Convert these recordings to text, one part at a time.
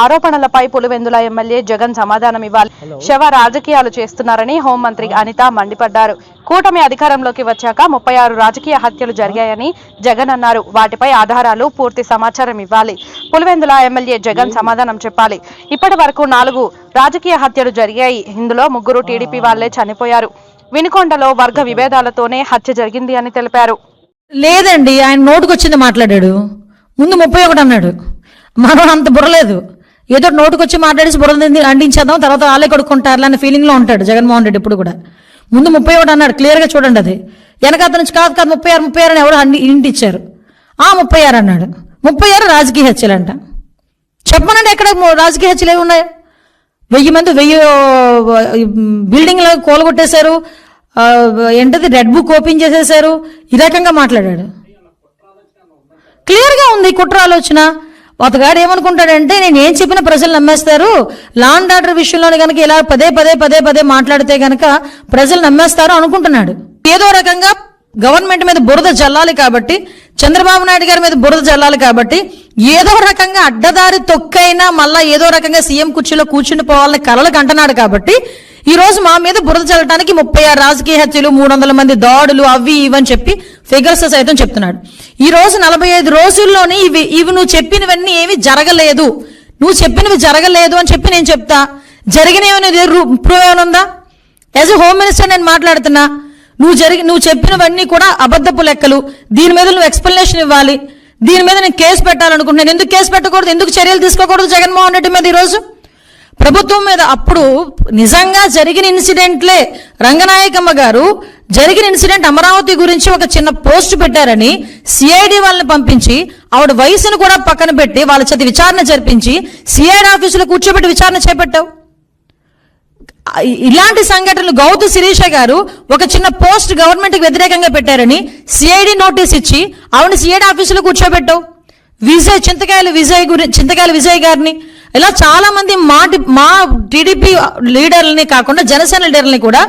ఆరోపణలపై పులివెందుల ఎమ్మెల్యే జగన్ సమాధానం ఇవ్వాలి. శవ రాజకీయాలు చేస్తున్నారని హోంమంత్రి అనిత మండిపడ్డారు. కూటమి అధికారంలోకి వచ్చాక ముప్పై ఆరు రాజకీయ హత్యలు జరిగాయని జగన్ అన్నారు. వాటిపై ఆధారాలు పూర్తి సమాచారం ఇవ్వాలి. పులివెందుల ఎమ్మెల్యే జగన్ సమాధానం చెప్పాలి. ఇప్పటి వరకు నాలుగు రాజకీయ హత్యలు జరిగాయి. ఇందులో ముగ్గురు టీడీపీ వాళ్ళే చనిపోయారు. వినుకొండలో వర్గ విభేదాలతోనే హత్య జరిగింది అని తెలిపారు. లేదండి ఆయన నోటుకు వచ్చింది మాట్లాడాడు. ముందు ముప్పై ఒకటి అన్నాడు. మనం అంత బుర్రలేదు. ఏదో నోటుకొచ్చి మాట్లాడేసి బుర్ర అండించేద్దాం తర్వాత వాళ్ళే కొడుకుంటారు అనే ఫీలింగ్లో ఉంటాడు జగన్మోహన్ రెడ్డి ఇప్పుడు కూడా. ముందు ముప్పై ఒకటి అన్నాడు క్లియర్గా చూడండి అది. వెనక అతను నుంచి కాదు కాదు ముప్పై ఆరు ముప్పై ఆరు అని ఎవరు అండి ఇంటిచ్చారు. ఆ ముప్పై ఆరు అన్నాడు. ముప్పై ఆరు రాజకీయ హత్యలంట. చెప్పనండి ఎక్కడ రాజకీయ హత్యలు ఏమి ఉన్నాయి? వెయ్యి మంది వెయ్యి బిల్డింగ్లో కోలగొట్టేశారు. ఏంటది రెడ్ బుక్ ఓపెన్ చేసేశారు. ఈ రకంగా మాట్లాడాడు. క్లియర్గా ఉంది కుట్ర ఆలోచన. అతగాడు ఏమనుకుంటాడంటే నేను ఏం చెప్పినా ప్రజలు నమ్మేస్తారు. లాండ్ ఆర్డర్ విషయంలో కనుక ఇలా పదే పదే పదే పదే మాట్లాడితే కనుక ప్రజలు నమ్మేస్తారు అనుకుంటున్నాడు. ఏదో రకంగా గవర్నమెంట్ మీద బురద జల్లాలి కాబట్టి చంద్రబాబు నాయుడు గారి మీద బురద జల్లాలి కాబట్టి ఏదో రకంగా అడ్డదారి తొక్కైనా మళ్ళా ఏదో రకంగా సీఎం కుర్చీలో కూర్చుని పోవాలని కలలు కంటున్నాడు కాబట్టి ఈ రోజు మా మీద బురద చల్లడానికి ముప్పై ఆరు రాజకీయ హత్యలు మూడు వందల మంది దాడులు అవి ఇవని చెప్పి ఫిగర్స్ సైతం చెప్తున్నాడు. ఈ రోజు నలభై ఐదు రోజుల్లోనే ఇవి ఇవి నువ్వు చెప్పినవన్నీ ఏమి జరగలేదు. నువ్వు చెప్పినవి జరగలేదు అని చెప్పి నేను చెప్తా. జరిగినవి ప్రూవ్ ఏమైనా ఉందా? యాజ్ హోమ్ మినిస్టర్ నేను మాట్లాడుతున్నా. నువ్వు జరిగి నువ్వు చెప్పినవన్నీ కూడా అబద్ధపు లెక్కలు. దీని మీద నువ్వు ఎక్స్ప్లెనేషన్ ఇవ్వాలి. దీని మీద నేను కేసు పెట్టాలనుకుంటున్నాను. ఎందుకు కేసు పెట్టకూడదు? ఎందుకు చర్యలు తీసుకోకూడదు? జగన్మోహన్ రెడ్డి మీద ఈరోజు? ప్రభుత్వం మీద అప్పుడు నిజంగా జరిగిన ఇన్సిడెంట్లే. రంగనాయకమ్మ గారు జరిగిన ఇన్సిడెంట్ అమరావతి గురించి ఒక చిన్న పోస్ట్ పెట్టారని సిఐడి వాళ్ళని పంపించి ఆవిడ వయసును కూడా పక్కన పెట్టి వాళ్ళ చేతి విచారణ జరిపించి సిఐడి ఆఫీసులో కూర్చోబెట్టి విచారణ చేపట్టావు. ఇలాంటి సంఘటనలు గౌతు శిరీష గారు ఒక చిన్న పోస్ట్ గవర్నమెంట్కి వ్యతిరేకంగా పెట్టారని సిఐడి నోటీస్ ఇచ్చి ఆవిడ సిఐడి ఆఫీసులో కూర్చోబెట్టావు. విజయ్ చింతకాయలు విజయ్ గురి చింతకాయల విజయ్ గారిని ఇలా చాలా మంది మా డి- మా టీడీపీ లీడర్లని కాకుండా జనసేన లీడర్లని కూడా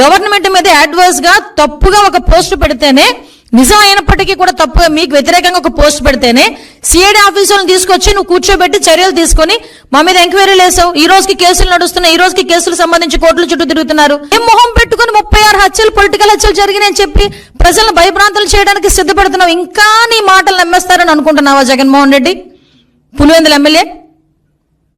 గవర్నమెంట్ మీద అడ్వర్స్గా తప్పుగా ఒక పోస్ట్ పెడితేనే నిజం అయినప్పటికీ కూడా తప్పుగా మీకు వ్యతిరేకంగా ఒక పోస్ట్ పెడితేనే సిఐడి ఆఫీసులను తీసుకొచ్చి నువ్వు కూర్చోబెట్టి చర్యలు తీసుకొని మా మీద ఎంక్వైరీలు వేసావు ఈ రోజుకి కేసులు నడుస్తున్నాయి. ఈ రోజుకి కేసులు సంబంధించి కోర్టుల చుట్టూ తిరుగుతున్నారు. ఏం మొహం పెట్టుకుని ముప్పై ఆరు హత్యలు పొలిటికల్ హత్యలు జరిగినాయని చెప్పి ప్రజలను భయభ్రాంతులు చేయడానికి సిద్ధపడుతున్నావు. ఇంకా నీ మాటలు నమ్మేస్తారని అనుకుంటున్నావా జగన్మోహన్ రెడ్డి? పులివెందుల ఎమ్మెల్యే?